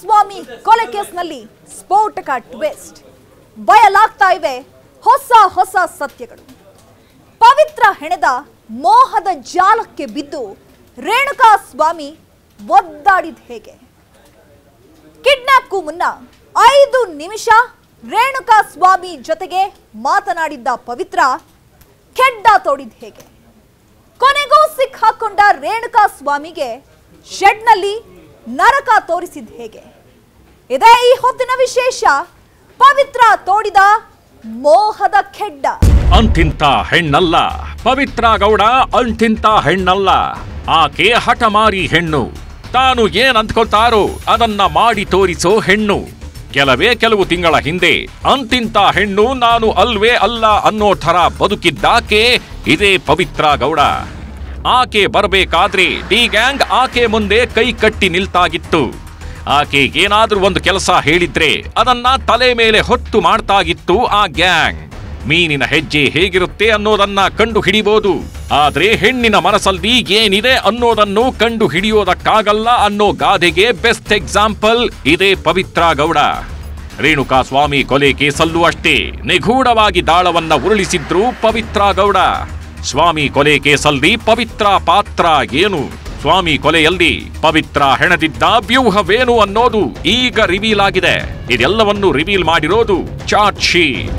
ಸ್ವಾಮಿ ಕೊಲೆ ಕೇಸ್ನಲ್ಲಿ ಸ್ಫೋಟಕ ಟ್ವಿಸ್ಟ್ ಬಯಲಾಗ್ತಾ ಇವೆ ಹೊಸ ಹೊಸ ಸತ್ಯಗಳು. ಪವಿತ್ರ ಹೆಣೆದ ಮೋಹದ ಜಾಲಕ್ಕೆ ಬಿದ್ದು ರೇಣುಕಾ ಸ್ವಾಮಿ ಒದ್ದಾಡಿದ ಹೇಗೆ? ಕಿಡ್ನಾಪ್ಗೂ ಮುನ್ನ ಐದು ನಿಮಿಷ ರೇಣುಕಾ ಸ್ವಾಮಿ ಜೊತೆಗೆ ಮಾತನಾಡಿದ್ದ ಪವಿತ್ರ ಕೆಡ್ಡ ತೋಡಿದ ಹೇಗೆ? ಕೊನೆಗೂ ಸಿಕ್ಕಾಕೊಂಡ ರೇಣುಕಾ ಸ್ವಾಮಿಗೆ ಶೆಡ್ನಲ್ಲಿ ನರಕ ತೋರಿಸಿದ ಹೇಗೆ? ಇದೇ ಈ ಹೊತ್ತಿನ ವಿಶೇಷ. ಪವಿತ್ರ ತೋಡಿದ ಮೋಹದ ಖೆಡ್ಡ. ಅಂತಿಂತ ಹೆಣ್ಣಲ್ಲ. ಪವಿತ್ರ ಗೌಡ ಅಂತಿಂತ ಹೆಣ್ಣಲ್ಲ. ಆಕೆ ಹಠಮಾರಿ ಹೆಣ್ಣು. ತಾನು ಏನ್ ಅಂದ್ಕೊಳ್ತಾರೋ ಅದನ್ನ ಮಾಡಿ ತೋರಿಸೋ ಹೆಣ್ಣು. ಕೆಲವೇ ಕೆಲವು ತಿಂಗಳ ಹಿಂದೆ ಅಂತಿಂತ ಹೆಣ್ಣು ನಾನು ಅಲ್ವೇ ಅಲ್ಲ ಅನ್ನೋ ಥರ ಬದುಕಿದ್ದಾಕೆ ಇದೇ ಪವಿತ್ರ ಗೌಡ. ಆಕೆ ಬರಬೇಕಾದ್ರೆ ಡಿ ಗ್ಯಾಂಗ್ ಆಕೆ ಮುಂದೆ ಕೈ ಕಟ್ಟಿ ನಿಲ್ತಾಗಿತ್ತು. ಆಕೆ ಏನಾದರೂ ಒಂದು ಕೆಲಸ ಹೇಳಿದ್ರೆ ಅದನ್ನ ತಲೆ ಮೇಲೆ ಹೊತ್ತು ಮಾಡ್ತಾಗಿತ್ತು ಆ ಗ್ಯಾಂಗ್. ಮೀನಿನ ಹೆಜ್ಜೆ ಹೇಗಿರುತ್ತೆ ಅನ್ನೋದನ್ನ ಕಂಡು ಹಿಡಿಬಹುದು ಆದ್ರೆ ಹೆಣ್ಣಿನ ಮನಸ್ಸಲ್ಲಿ ಏನಿದೆ ಅನ್ನೋದನ್ನು ಕಂಡು ಹಿಡಿಯೋದಕ್ಕಾಗಲ್ಲ ಅನ್ನೋ ಗಾದೆಗೆ ಬೆಸ್ಟ್ ಎಕ್ಸಾಂಪಲ್ ಇದೇ ಪವಿತ್ರ ಗೌಡ. ರೇಣುಕಾ ಸ್ವಾಮಿ ಕೊಲೆ ಕೇಸಲ್ಲೂ ಅಷ್ಟೇ, ನಿಗೂಢವಾಗಿ ದಾಳವನ್ನ ಉರುಳಿಸಿದ್ರು ಪವಿತ್ರ ಗೌಡ. ಸ್ವಾಮಿ ಕೊಲೆ ಕೇಸಲ್ಲಿ ಪವಿತ್ರ ಪಾತ್ರ ಏನು? ಸ್ವಾಮಿ ಕೊಲೆಯಲ್ಲಿ ಪವಿತ್ರ ಹೆಣದಿದ್ದ ವ್ಯೂಹವೇನು ಅನ್ನೋದು ಈಗ ರಿವೀಲ್ ಆಗಿದೆ. ಇದೆಲ್ಲವನ್ನು ರಿವೀಲ್ ಮಾಡಿರೋದು ಚಾರ್ಜ್ ಶೀಟ್.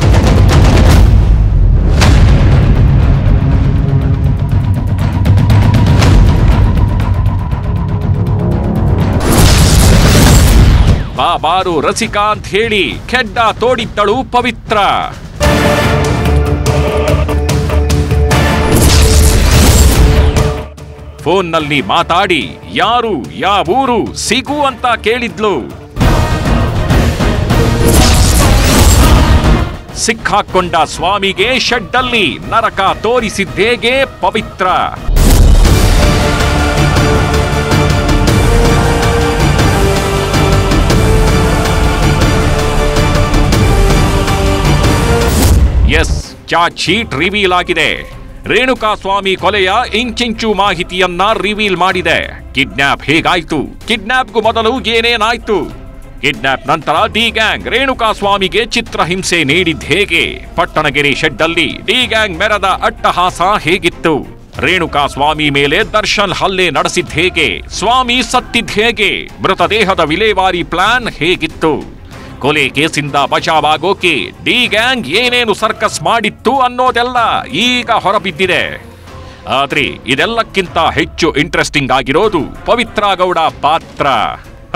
ಬಾಬಾರು ರಸಿಕಾ ಹೇಳಿ ಖೆಡ್ಡ ತೋಡಿದ್ದಳು ಪವಿತ್ರ. ಫೋನ್ನಲ್ಲಿ ಮಾತಾಡಿ, ಯಾರು ಯಾವೂರು ಸಿಗು ಅಂತ ಕೇಳಿದ್ಲು. ಸಿಕ್ಕಾಕೊಂಡ ಸ್ವಾಮಿಗೆ ಶೆಡ್ಡಲ್ಲಿ ನರಕ ತೋರಿಸಿದ್ದೇಗೆ Pavithra. Yes, charge sheet reveal ಆಗಿದೆ. ರೇಣುಕಾ ಸ್ವಾಮಿ ಕೊಲೆಯ ಇಂಚಿಂಚು ಮಾಹಿತಿಯನ್ನ ರಿವೀಲ್ ಮಾಡಿದೆ. ಕಿಡ್ನಾಪ್ ಹೇಗಾಯ್ತು? ಕಿಡ್ನಾಪ್ಗೂ ಮೊದಲು ಏನೇನಾಯ್ತು? ಕಿಡ್ನಾಪ್ ನಂತರ ಡಿ ಗ್ಯಾಂಗ್ ರೇಣುಕಾ ಸ್ವಾಮಿಗೆ ಚಿತ್ರಹಿಂಸೆ ನೀಡಿದ್ ಹೇಗೆ? ಪಟ್ಟಣಗೆರೆ ಶೆಡ್ಡಲ್ಲಿ ಡಿ ಗ್ಯಾಂಗ್ ಮೆರದ ಅಟ್ಟಹಾಸ ಹೇಗಿತ್ತು? ರೇಣುಕಾ ಸ್ವಾಮಿ ಮೇಲೆ ದರ್ಶನ್ ಹಲ್ಲೆ ನಡೆಸಿದ್ ಹೇಗೆ? ಸ್ವಾಮಿ ಸತ್ತಿದ್ ಹೇಗೆ? ಮೃತದೇಹದ ವಿಲೇವಾರಿ ಪ್ಲಾನ್ ಹೇಗಿತ್ತು? ಕೊಲೆ ಕೇಸಿಂದ ಬಚಾವಾಗೋಕೆ ಡಿ ಗ್ಯಾಂಗ್ ಏನೇನು ಸರ್ಕಸ್ ಮಾಡಿತ್ತು ಅನ್ನೋದೆಲ್ಲ ಈಗ ಹೊರಬಿದ್ದಿದೆ. ಆದ್ರೆ ಇದೆಲ್ಲಕ್ಕಿಂತ ಹೆಚ್ಚು ಇಂಟ್ರೆಸ್ಟಿಂಗ್ ಆಗಿರೋದು ಪವಿತ್ರ ಗೌಡ ಪಾತ್ರ.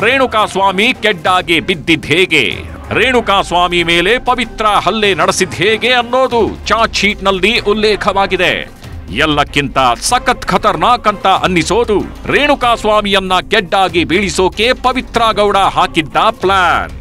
ರೇಣುಕಾ ಸ್ವಾಮಿ ಕೆಡ್ಡಾಗಿ ಬಿದ್ದಿದ್ ಹೇಗೆ? ರೇಣುಕಾ ಸ್ವಾಮಿ ಮೇಲೆ ಪವಿತ್ರ ಹಲ್ಲೆ ನಡೆಸಿದ್ ಹೇಗೆ ಅನ್ನೋದು ಚಾರ್ಜ್ ಶೀಟ್ನಲ್ಲಿ ಉಲ್ಲೇಖವಾಗಿದೆ. ಎಲ್ಲಕ್ಕಿಂತ ಸಖತ್ ಖತರ್ನಾಕ್ ಅಂತ ಅನ್ನಿಸೋದು ರೇಣುಕಾ ಸ್ವಾಮಿಯನ್ನ ಕೆಡ್ಡಾಗಿ ಬೀಳಿಸೋಕೆ ಪವಿತ್ರ ಗೌಡ ಹಾಕಿದ್ದ ಪ್ಲಾನ್.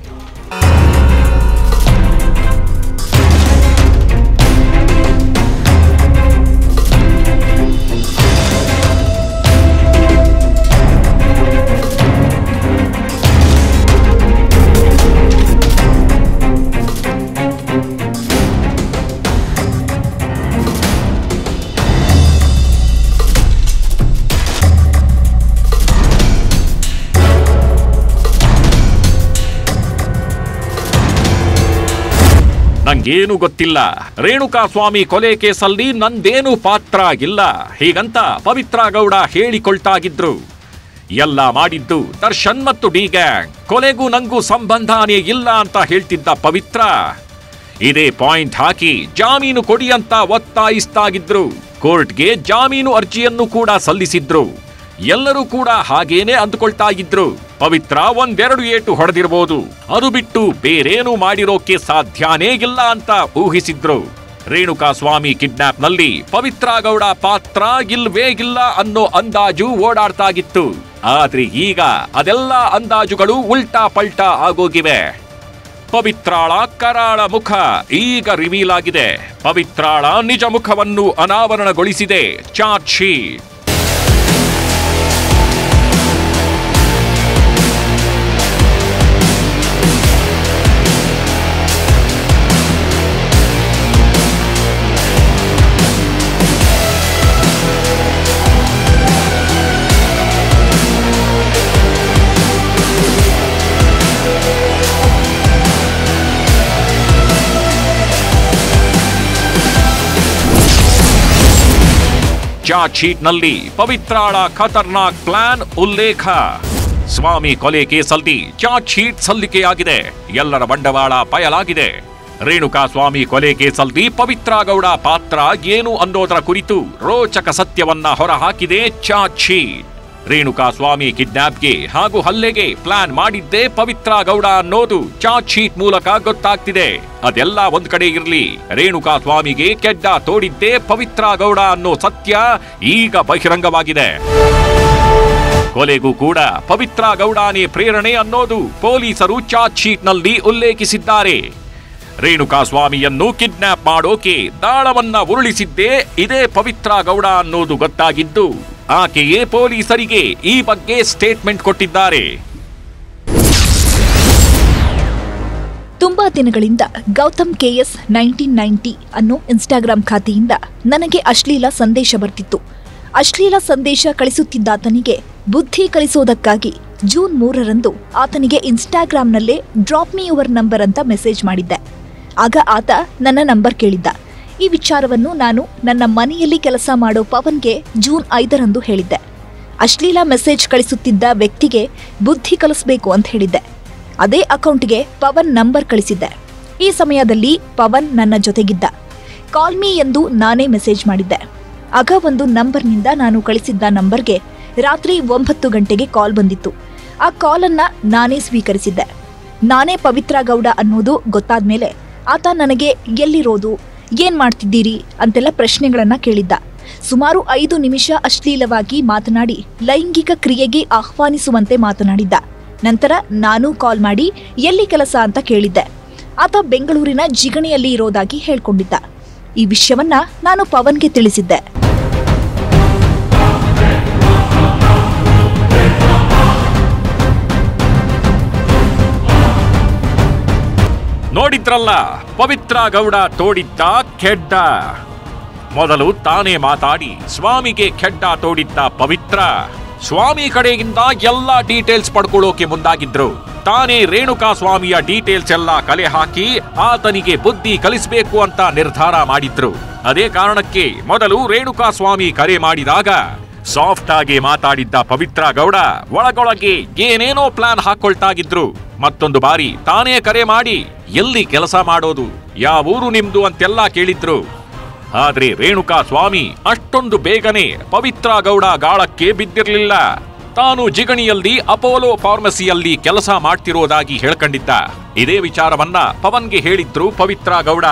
ನಂಗೇನು ಗೊತ್ತಿಲ್ಲ. ರೇಣುಕಾ ಸ್ವಾಮಿ ಕೊಲೆ ಕೇಸಲ್ಲಿ ನಂದೇನು ಪಾತ್ರ ಇಲ್ಲ ಹೀಗಂತ ಪವಿತ್ರ ಗೌಡ ಹೇಳಿಕೊಳ್ತಾಗಿದ್ರು. ಎಲ್ಲ ಮಾಡಿದ್ದು ದರ್ಶನ್ ಮತ್ತು ಡಿ ಗ್ಯಾಂಗ್. ಕೊಲೆಗೂ ನಂಗೂ ಸಂಬಂಧನೇ ಇಲ್ಲ ಅಂತ ಹೇಳ್ತಿದ್ದ ಪವಿತ್ರ. ಇದೇ ಪಾಯಿಂಟ್ ಹಾಕಿ ಜಾಮೀನು ಕೊಡಿ ಅಂತ ಒತ್ತಾಯಿಸ್ತಾಗಿದ್ರು. ಕೋರ್ಟ್ಗೆ ಜಾಮೀನು ಅರ್ಜಿಯನ್ನು ಕೂಡ ಸಲ್ಲಿಸಿದ್ರು. ಎಲ್ಲರೂ ಕೂಡ ಹಾಗೇನೆ ಅಂದುಕೊಳ್ತಾ ಇದ್ರು. ಪವಿತ್ರ ಒಂದೆರಡು ಏಟು ಹೊಡೆದಿರಬಹುದು ಅದು ಬಿಟ್ಟು ಬೇರೇನು ಮಾಡಿರೋಕೆ ಸಾಧ್ಯನೇ ಇಲ್ಲ ಅಂತ ಊಹಿಸಿದ್ರು. ರೇಣುಕಾ ಸ್ವಾಮಿ ಕಿಡ್ನಾಪ್ನಲ್ಲಿ ಪವಿತ್ರ ಗೌಡ ಪಾತ್ರ ಇಲ್ವೇ ಇಲ್ಲ ಅನ್ನೋ ಅಂದಾಜು ಓಡಾಡ್ತಾಗಿತ್ತು ಆದ್ರೆ ಈಗ ಅದೆಲ್ಲ ಅಂದಾಜುಗಳು ಉಲ್ಟಾ ಪಲ್ಟಾ ಆಗೋಗಿವೆ. ಪವಿತ್ರಾಳ ಕರಾಳ ಮುಖ ಈಗ ರಿವೀಲ್ ಆಗಿದೆ. ಪವಿತ್ರಾಳ ನಿಜ ಮುಖವನ್ನು ಅನಾವರಣಗೊಳಿಸಿದೆ. Charge sheet. ಚಾರ್ಜ್ ಶೀಟ್ನಲ್ಲಿ ಪವಿತ್ರಾಳ ಖತರ್ನಾಕ್ ಪ್ಲಾನ್ ಉಲ್ಲೇಖ. ಸ್ವಾಮಿ ಕೊಲೆ ಕೇಸಲ್ಲಿ ಚಾರ್ಜ್ ಶೀಟ್ ಸಲ್ಲಿಕೆಯಾಗಿದೆ. ಎಲ್ಲರ ಬಂಡವಾಳ ಪಯಲಾಗಿದೆ. ರೇಣುಕಾ ಸ್ವಾಮಿ ಕೊಲೆ ಕೇಸಲ್ಲಿ ಪವಿತ್ರಾಗೌಡ ಪಾತ್ರ ಏನು ಅನ್ನೋದರ ಕುರಿತು ರೋಚಕ ಸತ್ಯವನ್ನ ಹೊರಹಾಕಿದೆ ಶೀಟ್ ರೇಣುಕಾ ಸ್ವಾಮಿ ಕಿಡ್ನಾಪ್ಗೆ ಹಾಗೂ ಹಲ್ಲೆಗೆ ಪ್ಲಾನ್ ಮಾಡಿದ್ದೇ ಪವಿತ್ರ ಗೌಡ ಅನ್ನೋದು ಚಾರ್ಜ್ ಶೀಟ್ ಮೂಲಕ ಗೊತ್ತಾಗ್ತಿದೆ. ಅದೆಲ್ಲ ಒಂದ್ ಕಡೆ ಇರಲಿ. ರೇಣುಕಾ ಸ್ವಾಮಿಗೆ ಕೆಡ್ಡ ತೋಡಿದ್ದೇ ಪವಿತ್ರ ಗೌಡ ಅನ್ನೋ ಸತ್ಯ ಈಗ ಬಹಿರಂಗವಾಗಿದೆ. ಕೊಲೆಗೂ ಕೂಡ ಪವಿತ್ರ ಗೌಡಾನೇ ಪ್ರೇರಣೆ ಅನ್ನೋದು ಪೊಲೀಸರು ಚಾರ್ಜ್ ಶೀಟ್ನಲ್ಲಿ ಉಲ್ಲೇಖಿಸಿದ್ದಾರೆ. ರೇಣುಕಾ ಸ್ವಾಮಿಯನ್ನು ಕಿಡ್ನಾಪ್ ಮಾಡೋಕೆ ದಾಳವನ್ನ ಉರುಳಿಸಿದ್ದೇ ಇದೇ ಪವಿತ್ರ ಗೌಡ ಅನ್ನೋದು ಗೊತ್ತಾಗಿದ್ದು ಆಕೆಯೇ ಪೊಲೀಸರಿಗೆ ಈ ಬಗ್ಗೆ ಸ್ಟೇಟ್ಮೆಂಟ್ ಕೊಟ್ಟಿದ್ದಾರೆ. ತುಂಬಾ ದಿನಗಳಿಂದ ಗೌತಮ್ ಕೆಎಸ್ ನೈನ್ಟೀನ್ ನೈಂಟಿ ಅನ್ನೋ ಇನ್ಸ್ಟಾಗ್ರಾಮ್ ಖಾತೆಯಿಂದ ನನಗೆ ಅಶ್ಲೀಲ ಸಂದೇಶ ಬರ್ತಿತ್ತು. ಅಶ್ಲೀಲ ಸಂದೇಶ ಕಳಿಸುತ್ತಿದ್ದಾತನಿಗೆ ಬುದ್ಧಿ ಕಲಿಸೋದಕ್ಕಾಗಿ ಜೂನ್ ಮೂರರಂದು ಆತನಿಗೆ ಇನ್ಸ್ಟಾಗ್ರಾಂನಲ್ಲೇ ಡ್ರಾಪ್ ಮೀ ಯುವರ್ ನಂಬರ್ ಅಂತ ಮೆಸೇಜ್ ಮಾಡಿದ್ದೆ. ಆಗ ಆತ ನನ್ನ ನಂಬರ್ ಕೇಳಿದ್ದ. ಈ ವಿಚಾರವನ್ನು ನಾನು ನನ್ನ ಮನೆಯಲ್ಲಿ ಕೆಲಸ ಮಾಡೋ ಪವನ್ಗೆ ಜೂನ್ ಐದರಂದು ಹೇಳಿದ್ದೆ. ಅಶ್ಲೀಲ ಮೆಸೇಜ್ ಕಳಿಸುತ್ತಿದ್ದ ವ್ಯಕ್ತಿಗೆ ಬುದ್ಧಿ ಕಲಿಸಬೇಕು ಅಂತ ಹೇಳಿದ್ದೆ. ಅದೇ ಅಕೌಂಟ್ಗೆ ಪವನ್ ನಂಬರ್ ಕಳಿಸಿದ್ದೆ. ಈ ಸಮಯದಲ್ಲಿ ಪವನ್ ನನ್ನ ಜೊತೆಗಿದ್ದ. ಕಾಲ್ ಮೀ ಎಂದು ನಾನೇ ಮೆಸೇಜ್ ಮಾಡಿದ್ದೆ. ಆಗ ಒಂದು ನಂಬರ್ನಿಂದ ನಾನು ಕಳಿಸಿದ್ದ ನಂಬರ್ಗೆ ರಾತ್ರಿ ಒಂಬತ್ತು ಗಂಟೆಗೆ ಕಾಲ್ ಬಂದಿತ್ತು. ಆ ಕಾಲನ್ನು ನಾನೇ ಸ್ವೀಕರಿಸಿದ್ದೆ. ನಾನೇ ಪವಿತ್ರ ಗೌಡ ಅನ್ನೋದು ಗೊತ್ತಾದ ಮೇಲೆ ಆತ ನನಗೆ ಎಲ್ಲಿರೋದು ಏನ್ ಮಾಡ್ತಿದ್ದೀರಿ? ಅಂತೆಲ್ಲ ಪ್ರಶ್ನೆಗಳನ್ನ ಕೇಳಿದ್ದ. ಸುಮಾರು ಐದು ನಿಮಿಷ ಅಶ್ಲೀಲವಾಗಿ ಮಾತನಾಡಿ ಲೈಂಗಿಕ ಕ್ರಿಯೆಗೆ ಆಹ್ವಾನಿಸುವಂತೆ ಮಾತನಾಡಿದ್ದ. ನಂತರ ನಾನು ಕಾಲ್ ಮಾಡಿ, ಎಲ್ಲಿ ಕೆಲಸ ಅಂತ ಕೇಳಿದ್ದೆ. ಆತ ಬೆಂಗಳೂರಿನ ಜಿಗಣಿಯಲ್ಲಿ ಇರೋದಾಗಿ ಹೇಳ್ಕೊಂಡಿದ್ದ. ಈ ವಿಷಯವನ್ನ ನಾನು ಪವನ್ಗೆ ತಿಳಿಸಿದ್ದೆ. ನೋಡಿದ್ರಲ್ಲ ಪವಿತ್ರ ಗೌಡ ತೋಡಿದ್ದ ಕೆಡ್ಡ. ಮೊದಲು ತಾನೇ ಮಾತಾಡಿ, ಸ್ವಾಮಿಗೆ ಕೆಡ್ಡ ತೋಡಿದ್ದ ಪವಿತ್ರ. ಸ್ವಾಮಿ ಕಡೆಯಿಂದ ಎಲ್ಲಾ ಡೀಟೇಲ್ಸ್ ಪಡ್ಕೊಳ್ಳೋಕೆ ಮುಂದಾಗಿದ್ರು. ತಾನೇ ರೇಣುಕಾ ಸ್ವಾಮಿಯ ಡೀಟೇಲ್ಸ್ ಎಲ್ಲ ಕಲೆ ಹಾಕಿ ಆತನಿಗೆ ಬುದ್ಧಿ ಕಲಿಸಬೇಕು ಅಂತ ನಿರ್ಧಾರ ಮಾಡಿದ್ರು. ಅದೇ ಕಾರಣಕ್ಕೆ ಮೊದಲು ರೇಣುಕಾ ಸ್ವಾಮಿ ಕರೆ ಮಾಡಿದಾಗ ಸಾಫ್ಟ್ ಆಗಿ ಮಾತಾಡಿದ್ದ ಪವಿತ್ರ ಗೌಡ ಒಳಗೊಳಗೆ ಏನೇನೋ ಪ್ಲಾನ್ ಹಾಕೊಳ್ತಾಗಿದ್ರು. ಮತ್ತೊಂದು ಬಾರಿ ತಾನೇ ಕರೆ ಮಾಡಿ ಎಲ್ಲಿ ಕೆಲಸ ಮಾಡೋದು? ಯಾವ ಊರು ನಿಮ್ದು ಅಂತೆಲ್ಲ ಕೇಳಿದ್ರು. ಆದ್ರೆ ರೇಣುಕಾ ಸ್ವಾಮಿ, ಅಷ್ಟೊಂದು ಬೇಗನೆ ಪವಿತ್ರ ಗೌಡ ಗಾಳಕ್ಕೆ ಬಿದ್ದಿರಲಿಲ್ಲ. ತಾನು ಜಿಗಣಿಯಲ್ಲಿ ಅಪೋಲೋ ಫಾರ್ಮಸಿಯಲ್ಲಿ ಕೆಲಸ ಮಾಡ್ತಿರೋದಾಗಿ ಹೇಳ್ಕೊಂಡಿದ್ದ. ಇದೇ ವಿಚಾರವನ್ನ ಪವನ್ಗೆ ಹೇಳಿದ್ರು ಪವಿತ್ರ ಗೌಡ.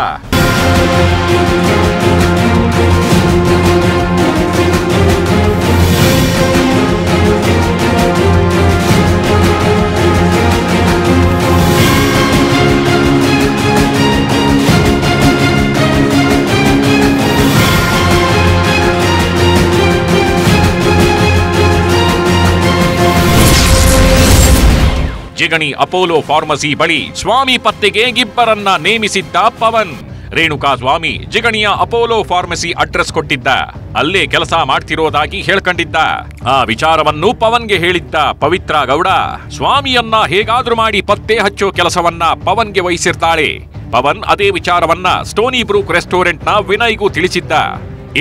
ಜಿಗಣಿ ಅಪೋಲೋ ಫಾರ್ಮಸಿ ಬಳಿ ಸ್ವಾಮಿ ಪತ್ತೆಗೆ ಇಬ್ಬರನ್ನ ನೇಮಿಸಿದ್ದ ಪವನ್. ರೇಣುಕಾ ಸ್ವಾಮಿ ಜಿಗಣಿಯ ಅಪೋಲೋ ಫಾರ್ಮಸಿ ಅಡ್ರೆಸ್ ಕೊಟ್ಟಿದ್ದ. ಅಲ್ಲೇ ಕೆಲಸ ಮಾಡ್ತಿರೋದಾಗಿ ಹೇಳ್ಕೊಂಡಿದ್ದ. ಆ ವಿಚಾರವನ್ನು ಪವನ್ಗೆ ಹೇಳಿದ್ದ ಪವಿತ್ರ ಗೌಡ, ಸ್ವಾಮಿಯನ್ನ ಹೇಗಾದ್ರೂ ಮಾಡಿ ಪತ್ತೆ ಹಚ್ಚೋ ಕೆಲಸವನ್ನ ಪವನ್ಗೆ ವಹಿಸಿರ್ತಾಳೆ. ಪವನ್ ಅದೇ ವಿಚಾರವನ್ನ ಸ್ಟೋನಿ ಬ್ರೂಕ್ ರೆಸ್ಟೋರೆಂಟ್ನ ವಿನಯ್ಗೂ ತಿಳಿಸಿದ್ದ.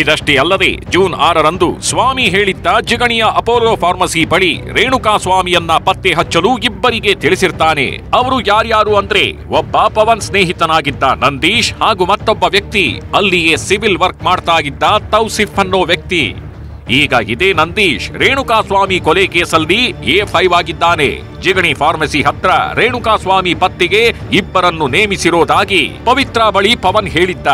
ಇದಷ್ಟೇ ಅಲ್ಲದೆ ಜೂನ್ ಆರರಂದು ಸ್ವಾಮಿ ಹೇಳಿದ್ದ ಜಿಗಣಿಯ ಅಪೋಲೋ ಫಾರ್ಮಸಿ ಬಳಿ ರೇಣುಕಾ ಸ್ವಾಮಿಯನ್ನ ಪತ್ತೆ ಹಚ್ಚಲು ಇಬ್ಬರಿಗೆ ತಿಳಿಸಿರ್ತಾನೆ. ಅವರು ಯಾರ್ಯಾರು ಅಂದ್ರೆ ಒಬ್ಬ ಪವನ್ ಸ್ನೇಹಿತನಾಗಿದ್ದ ನಂದೀಶ್ ಹಾಗೂ ಮತ್ತೊಬ್ಬ ವ್ಯಕ್ತಿ. ಅಲ್ಲಿಯೇ ಸಿವಿಲ್ ವರ್ಕ್ ಮಾಡ್ತಾ ಇದ್ದ ತೌಸಿಫ್ ಅನ್ನೋ ವ್ಯಕ್ತಿ. ಈಗ ಇದೇ ನಂದೀಶ್ ರೇಣುಕಾ ಸ್ವಾಮಿ ಕೊಲೆ ಕೇಸಲ್ಲಿ ಎ ಫೈವ್ ಆಗಿದ್ದಾನೆ. ಜಿಗಣಿ ಫಾರ್ಮಸಿ ಹತ್ರ ರೇಣುಕಾ ಸ್ವಾಮಿ ಪತ್ತೆಗೆ ಇಬ್ಬರನ್ನು ನೇಮಿಸಿರೋದಾಗಿ ಪವಿತ್ರ ಬಳಿ ಪವನ್ ಹೇಳಿದ್ದ.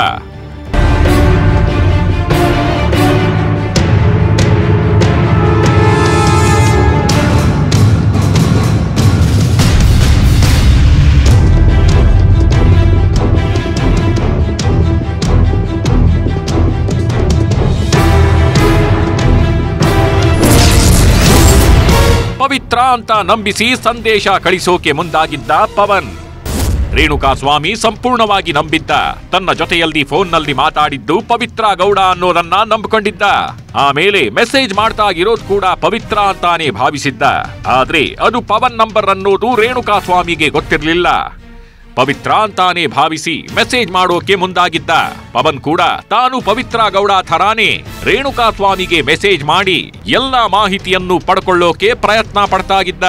ಅಂತ ನಂಬಿಸಿ ಸಂದೇಶ ಕಳಿಸೋಕೆ ಮುಂದಾಗಿದ್ದ ಪವನ್. ರೇಣುಕಾ ಸ್ವಾಮಿ ಸಂಪೂರ್ಣವಾಗಿ ನಂಬಿದ್ದ. ತನ್ನ ಜೊತೆಯಲ್ಲಿ ಫೋನ್ನಲ್ಲಿ ಮಾತಾಡಿದ್ದು ಪವಿತ್ರ ಗೌಡ ಅನ್ನೋದನ್ನ ನಂಬಿಕೊಂಡಿದ್ದ. ಆಮೇಲೆ ಮೆಸೇಜ್ ಮಾಡ್ತಾ ಇರೋದು ಕೂಡ ಪವಿತ್ರ ಅಂತಾನೆ ಭಾವಿಸಿದ್ದ. ಆದ್ರೆ ಅದು ಪವನ್ ನಂಬರ್ ಅನ್ನೋದು ರೇಣುಕಾ ಸ್ವಾಮಿಗೆ ಗೊತ್ತಿರಲಿಲ್ಲ. ಪವಿತ್ರ ಅಂತಾನೆ ಭಾವಿಸಿ ಮೆಸೇಜ್ ಮಾಡೋಕೆ ಮುಂದಾಗಿದ್ದ ಪವನ್ ಕೂಡ ತಾನು ಪವಿತ್ರ ಗೌಡ ಥರಾನೇ ರೇಣುಕಾ ಸ್ವಾಮಿಗೆ ಮೆಸೇಜ್ ಮಾಡಿ ಎಲ್ಲಾ ಮಾಹಿತಿಯನ್ನು ಪಡ್ಕೊಳ್ಳೋಕೆ ಪ್ರಯತ್ನ ಪಡ್ತಾಗಿದ್ದ.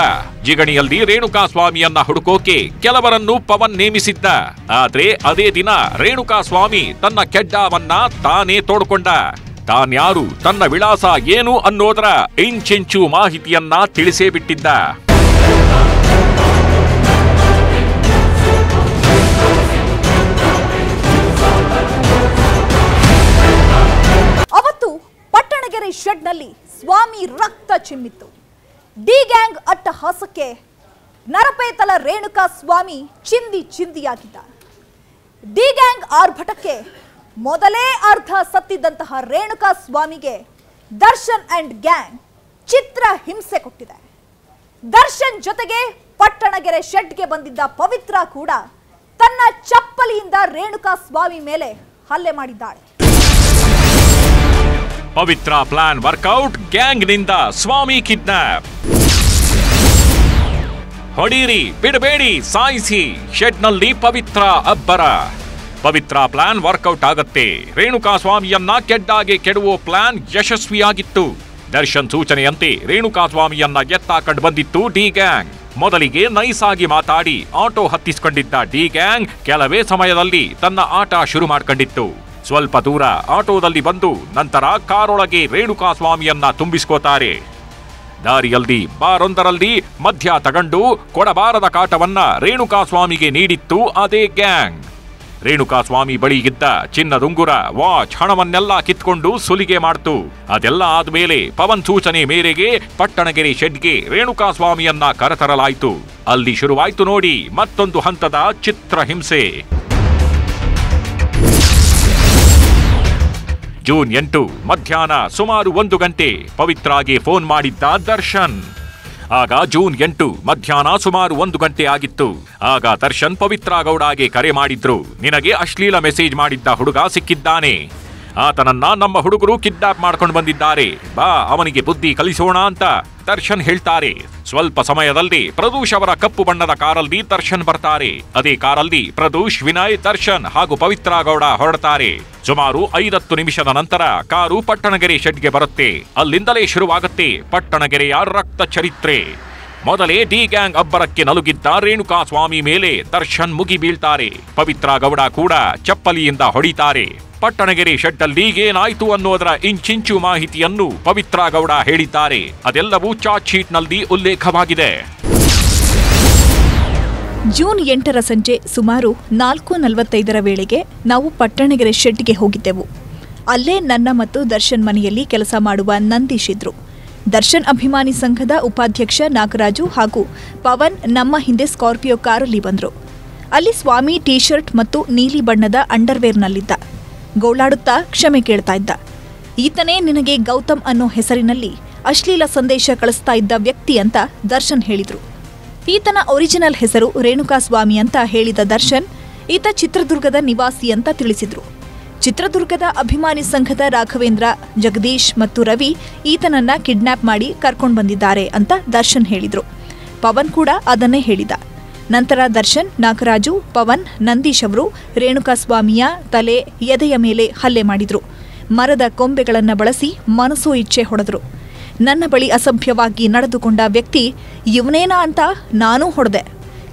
ಜಿಗಣಿಯಲ್ಲಿ ರೇಣುಕಾ ಸ್ವಾಮಿಯನ್ನ ಹುಡುಕೋಕೆ ಕೆಲವರನ್ನು ಪವನ್ ನೇಮಿಸಿದ್ದ. ಆದ್ರೆ ಅದೇ ದಿನ ರೇಣುಕಾ ಸ್ವಾಮಿ ತನ್ನ ಕೆಡ್ಡಾವನ್ನ ತಾನೇ ತೋಡ್ಕೊಂಡ. ತಾನ್ಯಾರು ತನ್ನ ವಿಳಾಸ ಏನು ಅನ್ನೋದರ ಇಂಚಿಂಚು ಮಾಹಿತಿಯನ್ನ ತಿಳಿಸೇ ಬಿಟ್ಟಿದ್ದ. ಸ್ವಾಮಿ ರಕ್ತ ಚಿಮ್ಮಿತು. ಡಿ ಗ್ಯಾಂಗ್ ಅಟ್ಟಹಾಸಕ್ಕೆ ನರಪೇತಲ ರೇಣುಕಾ ಸ್ವಾಮಿ ಚಿಂದಿ ಚಿಂದಿಯಾಗಿದ್ದ ಡಿ ಗ್ಯಾಂಗ್ ಆರ್ಭಟಕ್ಕೆ ಮೊದಲೇ ಅರ್ಧ ಸತ್ತಿದ್ದಂತಹ ರೇಣುಕಾ ಸ್ವಾಮಿಗೆ ದರ್ಶನ್ ಅಂಡ್ ಗ್ಯಾಂಗ್ ಚಿತ್ರ ಹಿಂಸೆ ಕೊಟ್ಟಿದೆ. ದರ್ಶನ್ ಜೊತೆಗೆ ಪಟ್ಟಣಗೆರೆ ಶೆಡ್ಗೆ ಬಂದಿದ್ದ ಪವಿತ್ರ ಕೂಡ ತನ್ನ ಚಪ್ಪಲಿಯಿಂದ ರೇಣುಕಾ ಸ್ವಾಮಿ ಮೇಲೆ ಹಲ್ಲೆ ಮಾಡಿದ್ದಾಳೆ. ಪವಿತ್ರ ಪ್ಲಾನ್ ವರ್ಕೌಟ್ ಗ್ಯಾಂಗ್ನಿಂದ ಸ್ವಾಮಿ ಕಿಡ್ನಾಪ್. ಹೊಡೀರಿ, ಬಿಡಬೇಡಿ, ಸಾಯಿಸಿ, ಶೆಡ್ನಲ್ಲಿ ಪವಿತ್ರ ಅಬ್ಬರ. ಪವಿತ್ರ ಪ್ಲಾನ್ ವರ್ಕೌಟ್ ಆಗತ್ತೆ. ರೇಣುಕಾ ಸ್ವಾಮಿಯನ್ನ ಕೆಡ್ಡಾಗೆ ಕೆಡುವ ಪ್ಲಾನ್ ಯಶಸ್ವಿಯಾಗಿತ್ತು. ದರ್ಶನ್ ಸೂಚನೆಯಂತೆ ರೇಣುಕಾ ಸ್ವಾಮಿಯನ್ನ ಎತ್ತಾಕಂಡು ಬಂದಿತ್ತು ಡಿ ಗ್ಯಾಂಗ್. ಮೊದಲಿಗೆ ನೈಸ್ ಆಗಿ ಮಾತಾಡಿ, ಆಟೋ ಹತ್ತಿಸ್ಕೊಂಡಿದ್ದ ಡಿ ಗ್ಯಾಂಗ್ ಕೆಲವೇ ಸಮಯದಲ್ಲಿ ತನ್ನ ಆಟ ಶುರು ಮಾಡ್ಕೊಂಡಿತ್ತು. ಸ್ವಲ್ಪ ದೂರ ಆಟೋದಲ್ಲಿ ಬಂದು ನಂತರ ಕಾರೊಳಗೆ ರೇಣುಕಾ ಸ್ವಾಮಿಯನ್ನ ತುಂಬಿಸ್ಕೋತಾರೆ. ದಾರಿಯಲ್ಲಿ ಬಾರೊಂದರಲ್ಲಿ ಮಧ್ಯ ತಗಂಡು ಕೊಡಬಾರದ ಕಾಟವನ್ನ ರೇಣುಕಾ ಸ್ವಾಮಿಗೆ ನೀಡಿತ್ತು ಅದೇ ಗ್ಯಾಂಗ್. ರೇಣುಕಾ ಸ್ವಾಮಿ ಬಳಿಗಿದ್ದ ಚಿನ್ನದುಂಗುರ ವಾಚ್ ಹಣವನ್ನೆಲ್ಲ ಕಿತ್ಕೊಂಡು ಸುಲಿಗೆ ಮಾಡ್ತು. ಅದೆಲ್ಲ ಆದ್ಮೇಲೆ ಪವನ್ ಸೂಚನೆ ಮೇರೆಗೆ ಪಟ್ಟಣಗೆರೆ ಶೆಡ್ಗೆ ರೇಣುಕಾ ಸ್ವಾಮಿಯನ್ನ ಕರೆತರಲಾಯಿತು. ಅಲ್ಲಿ ಶುರುವಾಯ್ತು ನೋಡಿ ಮತ್ತೊಂದು ಹಂತದ ಚಿತ್ರಹಿಂಸೆ ಜೂನ್ ಎಂಟು, ಮಧ್ಯಾಹ್ನ ಸುಮಾರು ಒಂದು ಗಂಟೆ ಪವಿತ್ರಾಗೆ ಫೋನ್ ಮಾಡಿದ್ದ ದರ್ಶನ್. ಆಗ ಜೂನ್ ಎಂಟು, ಮಧ್ಯಾಹ್ನ ಸುಮಾರು ಒಂದು ಗಂಟೆ ಆಗಿತ್ತು. ಆಗ ದರ್ಶನ್ ಪವಿತ್ರ ಗೌಡಾಗೆ ಕರೆ ಮಾಡಿದ್ರು, ನಿನಗೆ ಅಶ್ಲೀಲ ಮೆಸೇಜ್ ಮಾಡಿದ್ದ ಹುಡುಗ ಸಿಕ್ಕಿದ್ದಾನೆ. ಆತನನ್ನ ನಮ್ಮ ಹುಡುಗರು ಕಿಡ್ನಾಪ್ ಮಾಡ್ಕೊಂಡು ಬಂದಿದ್ದಾರೆ. ಬಾ, ಅವನಿಗೆ ಬುದ್ಧಿ ಕಲಿಸೋಣ ಅಂತ. ದರ್ಶನ್ ಹೇಳ್ತಾರೆ. ಸ್ವಲ್ಪ ಸಮಯದಲ್ಲಿ ಪ್ರದೂಷ್ ಅವರ ಕಪ್ಪು ಬಣ್ಣದ ಕಾರಲ್ಲಿ ದರ್ಶನ್ ಬರ್ತಾರೆ. ಅದೇ ಕಾರಲ್ಲಿ ಪ್ರದೂಷ್, ವಿನಯ್, ದರ್ಶನ್ ಹಾಗೂ ಪವಿತ್ರ ಗೌಡ ಹೊರಡ್ತಾರೆ. ಸುಮಾರು ಐದತ್ತು ನಿಮಿಷದ ನಂತರ ಕಾರು ಪಟ್ಟಣಗೆರೆ ಶೆಡ್ಗೆ ಬರುತ್ತೆ. ಅಲ್ಲಿಂದಲೇ ಶುರುವಾಗುತ್ತೆ ಪಟ್ಟಣಗೆರೆಯ ರಕ್ತ ಚರಿತ್ರೆ. ಮೊದಲೇ ಡಿ ಗ್ಯಾಂಗ್ ಅಬ್ಬರಕ್ಕೆ ನಲುಗಿದ್ದ ರೇಣುಕಾ ಸ್ವಾಮಿ ಮೇಲೆ ದರ್ಶನ್ ಮುಗಿ ಬೀಳ್ತಾರೆ. ಪವಿತ್ರ ಗೌಡ ಕೂಡ ಚಪ್ಪಲಿಯಿಂದ ಹೊಡಿತಾರೆ. ಪಟ್ಟಣಗೆರೆ ಶೆಡ್ಡಲ್ಲಿ ಏನಾಯ್ತು ಅನ್ನೋದರ ಇಂಚಿಂಚು ಮಾಹಿತಿಯನ್ನು ಪವಿತ್ರ ಗೌಡ ಹೇಳಿದ್ದಾರೆ. ಅದೆಲ್ಲವೂ ಚಾರ್ಜ್ ಶೀಟ್ನಲ್ಲಿ ಉಲ್ಲೇಖವಾಗಿದೆ. ಜೂನ್ ಎಂಟರ ಸಂಜೆ ಸುಮಾರು ನಾಲ್ಕು ನಲವತ್ತೈದರ ವೇಳೆಗೆ ನಾವು ಪಟ್ಟಣಗೆರೆ ಶೆಡ್ಗೆ ಹೋಗಿದ್ದೆವು. ಅಲ್ಲೇ ನನ್ನ ಮತ್ತು ದರ್ಶನ್ ಮನೆಯಲ್ಲಿ ಕೆಲಸ ಮಾಡುವ ನಂದೀಶ್ ಇದ್ರು ದರ್ಶನ್ ಅಭಿಮಾನಿ ಸಂಘದ ಉಪಾಧ್ಯಕ್ಷ ನಾಗರಾಜು ಹಾಗೂ ಪವನ್ ನಮ್ಮ ಹಿಂದೆ ಸ್ಕಾರ್ಪಿಯೋ ಕಾರಲ್ಲಿ ಬಂದರು. ಅಲ್ಲಿ ಸ್ವಾಮಿ ಟೀ ಶರ್ಟ್ ಮತ್ತು ನೀಲಿ ಬಣ್ಣದ ಅಂಡರ್ವೇರ್ನಲ್ಲಿದ್ದ. ಗೋಳಾಡುತ್ತಾ ಕ್ಷಮೆ ಕೇಳ್ತಾ ಇದ್ದ. ಈತನೇ ನಿನಗೆ ಗೌತಮ್ ಅನ್ನೋ ಹೆಸರಿನಲ್ಲಿ ಅಶ್ಲೀಲ ಸಂದೇಶ ಕಳಿಸ್ತಾ ಇದ್ದ ವ್ಯಕ್ತಿ ಅಂತ ದರ್ಶನ್ ಹೇಳಿದ್ರು. ಈತನ ಒರಿಜಿನಲ್ ಹೆಸರು ರೇಣುಕಾ ಸ್ವಾಮಿ ಅಂತ ಹೇಳಿದ ದರ್ಶನ್ ಈತ ಚಿತ್ರದುರ್ಗದ ನಿವಾಸಿ ಅಂತ ತಿಳಿಸಿದ್ರು. ಚಿತ್ರದುರ್ಗದ ಅಭಿಮಾನಿ ಸಂಘದ ರಾಘವೇಂದ್ರ, ಜಗದೀಶ್ ಮತ್ತು ರವಿ ಈತನನ್ನ ಕಿಡ್ನಾಪ್ ಮಾಡಿ ಕರ್ಕೊಂಡು ಬಂದಿದ್ದಾರೆ ಅಂತ ದರ್ಶನ್ ಹೇಳಿದ್ರು. ಪವನ್ ಕೂಡ ಅದನ್ನೇ ಹೇಳಿದ. ನಂತರ ದರ್ಶನ್, ನಾಗರಾಜು, ಪವನ್, ನಂದೀಶ್ ಅವರು, ರೇಣುಕಾಸ್ವಾಮಿಯ ತಲೆ ಎದೆಯ ಮೇಲೆ ಹಲ್ಲೆ ಮಾಡಿದ್ರು. ಮರದ ಕೊಂಬೆಗಳನ್ನು ಬಳಸಿ ಮನಸೋ ಇಚ್ಛೆ ಹೊಡೆದ್ರು. ನನ್ನ ಬಳಿ ಅಸಭ್ಯವಾಗಿ ನಡೆದುಕೊಂಡ ವ್ಯಕ್ತಿ, ಇವನೇನಾ ಅಂತ ನಾನೂ ಹೊಡೆದೆ.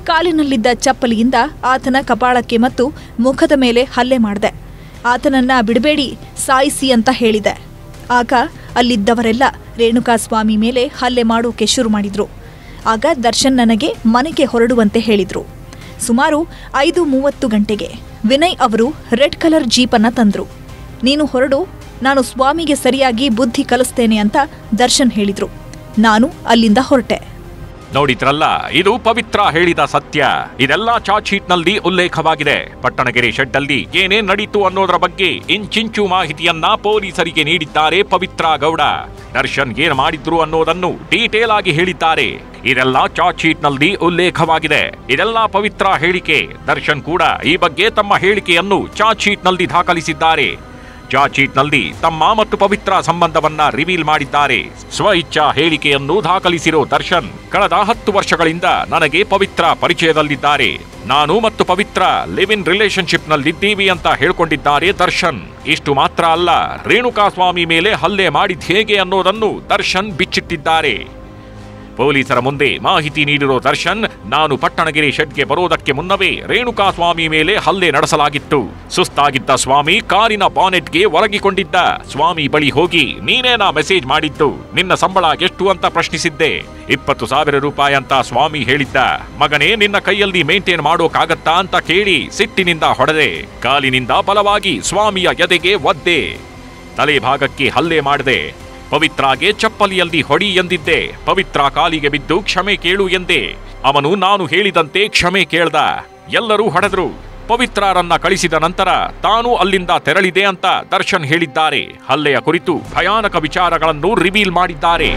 ಕಾಲಿನಲ್ಲಿದ್ದ ಚಪ್ಪಲಿಯಿಂದ ಆತನ ಕಪಾಳಕ್ಕೆ ಮತ್ತು ಮುಖದ ಮೇಲೆ ಹಲ್ಲೆ ಮಾಡಿದೆ. ಆತನನ್ನ ಬಿಡಬೇಡಿ, ಸಾಯಿಸಿ ಅಂತ ಹೇಳಿದೆ. ಆಗ ಅಲ್ಲಿದ್ದವರೆಲ್ಲ ರೇಣುಕಾಸ್ವಾಮಿ ಮೇಲೆ ಹಲ್ಲೆ ಮಾಡೋಕೆ ಶುರು ಮಾಡಿದ್ರು. ಆಗ ದರ್ಶನ್ ನನಗೆ ಮನೆಗೆ ಹೊರಡುವಂತೆ ಹೇಳಿದರು. ಸುಮಾರು ಐದು ಮೂವತ್ತು ಗಂಟೆಗೆ ವಿನಯ್ ಅವರು ರೆಡ್ ಕಲರ್ ಜೀಪನ್ನ ತಂದರು. ನೀನು ಹೊರಡು, ನಾನು ಸ್ವಾಮಿಗೆ ಸರಿಯಾಗಿ ಬುದ್ಧಿ ಕಲಿಸ್ತೇನೆ ಅಂತ ದರ್ಶನ್ ಹೇಳಿದರು. ನಾನು ಅಲ್ಲಿಂದ ಹೊರಟೆ. ನೋಡಿದ್ರಲ್ಲ, ಇದು ಪವಿತ್ರ ಹೇಳಿದ ಸತ್ಯ. ಇದೆಲ್ಲ ಚಾರ್ಜ್ ಶೀಟ್ನಲ್ಲಿ ಉಲ್ಲೇಖವಾಗಿದೆ. ಪಟ್ಟಣಗೆರೆ ಶೆಡ್ಡಲ್ಲಿ ಏನೇನ್ ನಡೀತು ಅನ್ನೋದರ ಬಗ್ಗೆ ಇಂಚಿಂಚು ಮಾಹಿತಿಯನ್ನ ಪೊಲೀಸರಿಗೆ ನೀಡಿದ್ದಾರೆ ಪವಿತ್ರ ಗೌಡ. ದರ್ಶನ್ ಏನ್ ಮಾಡಿದ್ರು ಅನ್ನೋದನ್ನು ಡೀಟೇಲ್ ಆಗಿ ಹೇಳಿದ್ದಾರೆ. ಇದೆಲ್ಲ ಚಾರ್ಜ್ ಶೀಟ್ನಲ್ಲಿ ಉಲ್ಲೇಖವಾಗಿದೆ. ಇದೆಲ್ಲ ಪವಿತ್ರ ಹೇಳಿಕೆ. ದರ್ಶನ್ ಕೂಡ ಈ ಬಗ್ಗೆ ತಮ್ಮ ಹೇಳಿಕೆಯನ್ನು ಚಾರ್ಜ್ ಶೀಟ್ನಲ್ಲಿ ದಾಖಲಿಸಿದ್ದಾರೆ. ಚಾರ್ಜ್ ಶೀಟ್ನಲ್ಲಿ ತಮ್ಮ ಮತ್ತು ಪವಿತ್ರ ಸಂಬಂಧವನ್ನ ರಿವೀಲ್ ಮಾಡಿದ್ದಾರೆ. ಸ್ವ ಇಚ್ಛಾ ಹೇಳಿಕೆಯನ್ನು ದಾಖಲಿಸಿರೋ ದರ್ಶನ್ ಕಳೆದ ಹತ್ತು ವರ್ಷಗಳಿಂದ ನನಗೆ ಪವಿತ್ರ ಪರಿಚಯದಲ್ಲಿದ್ದಾರೆ. ನಾನು ಮತ್ತು ಪವಿತ್ರ ಲಿವ್ ಇನ್ ರಿಲೇಶನ್ಶಿಪ್ ನಲ್ಲಿದ್ದೀವಿ ಅಂತ ಹೇಳ್ಕೊಂಡಿದ್ದಾರೆ ದರ್ಶನ್. ಇಷ್ಟು ಮಾತ್ರ ಅಲ್ಲ ರೇಣುಕಾ ಸ್ವಾಮಿ ಮೇಲೆ ಹಲ್ಲೆ ಮಾಡಿದ್ ಹೇಗೆ ಅನ್ನೋದನ್ನು ದರ್ಶನ್ ಬಿಚ್ಚಿಟ್ಟಿದ್ದಾರೆ. ಪೊಲೀಸರ ಮುಂದೆ ಮಾಹಿತಿ ನೀಡಿರೋ ದರ್ಶನ್, ನಾನು ಪಟ್ಟಣಗಿರಿ ಶೆಡ್ಗೆ ಬರೋದಕ್ಕೆ ಮುನ್ನವೇ ರೇಣುಕಾ ಸ್ವಾಮಿ ಮೇಲೆ ಹಲ್ಲೆ ನಡೆಸಲಾಗಿತ್ತು. ಸುಸ್ತಾಗಿದ್ದ ಸ್ವಾಮಿ ಕಾರಿನ ಬಾನೆಟ್ಗೆ ಒರಗಿಕೊಂಡಿದ್ದ. ಸ್ವಾಮಿ ಬಳಿ ಹೋಗಿ ನೀನೇನಾ ಮೆಸೇಜ್ ಮಾಡಿದ್ದು? ನಿನ್ನ ಸಂಬಳ ಎಷ್ಟು ಅಂತ ಪ್ರಶ್ನಿಸಿದ್ದೆ. ಇಪ್ಪತ್ತು ಸಾವಿರ ರೂಪಾಯಿ ಅಂತ ಸ್ವಾಮಿ ಹೇಳಿದ್ದ. ಮಗನೇ, ನಿನ್ನ ಕೈಯಲ್ಲಿ ಮೇಂಟೈನ್ ಮಾಡೋಕಾಗತ್ತಾ ಅಂತ ಕೇಳಿ ಸಿಟ್ಟಿನಿಂದ ಹೊಡೆದೆ. ಕಾಲಿನಿಂದ ಬಲವಾಗಿ ಸ್ವಾಮಿಯ ಎದೆಗೆ ಒದ್ದೆ. ತಲೆ ಭಾಗಕ್ಕೆ ಹಲ್ಲೆ ಮಾಡಿದೆ. ಪವಿತ್ರಾಗೆ ಚಪ್ಪಲಿಯಲ್ಲಿ ಹೊಡಿ ಎಂದಿದ್ದೆ. ಪವಿತ್ರ ಕಾಲಿಗೆ ಬಿದ್ದು ಕ್ಷಮೆ ಕೇಳು ಎಂದೆ. ಅವನು, ನಾನು ಹೇಳಿದಂತೆ ಕ್ಷಮೆ ಕೇಳ್ದ. ಎಲ್ಲರೂ ಹೊಡೆದ್ರು. ಪವಿತ್ರಾರನ್ನ ಕಳಿಸಿದ ನಂತರ ತಾನು ಅಲ್ಲಿಂದ ತೆರಳಿದೆ ಅಂತ ದರ್ಶನ್ ಹೇಳಿದ್ದಾರೆ. ಹಲ್ಲೆಯ ಕುರಿತು ಭಯಾನಕ ವಿಚಾರಗಳನ್ನು ರಿವೀಲ್ ಮಾಡಿದ್ದಾರೆ.